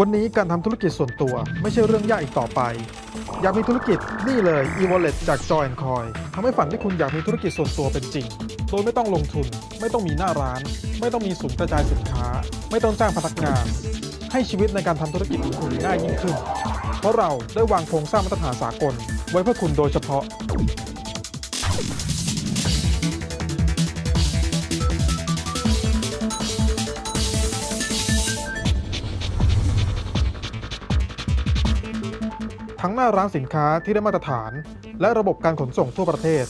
วันนี้การทำธุรกิจส่วนตัวไม่ใช่เรื่องยากอีกต่อไป อยากมีธุรกิจนี่เลย e-wallet จาก Joy Coin ทำให้ฝันที่คุณอยากมีธุรกิจส่วนตัวเป็นจริง โดยไม่ต้องลงทุน ไม่ต้องมีหน้าร้าน ไม่ต้องมีศูนย์กระจายสินค้า ไม่ต้องจ้างพนักงาน ให้ชีวิตในการทำธุรกิจของคุณง่ายยิ่งขึ้น เพราะเราได้วางโครงสร้างมาตรฐานสากล ไว้เพื่อคุณโดยเฉพาะ ทั้งหน้าร้านสินค้าที่ได้มาตรฐาน และระบบการขนส่งทั่วประเทศ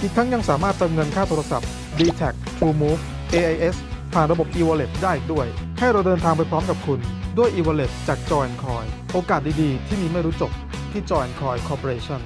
อีกทั้งยังสามารถเติมเงินค่าโทรศัพท์ d t a c TrueMove AIS ผ่านระบบ e-wallet ได้อีกด้วย แค่เราเดินทางไปพร้อมกับคุณ ด้วย e-wallet จาก Joy Coin โอกาสดีๆ ที่มีไม่รู้จบที่ Joy Coin Corporation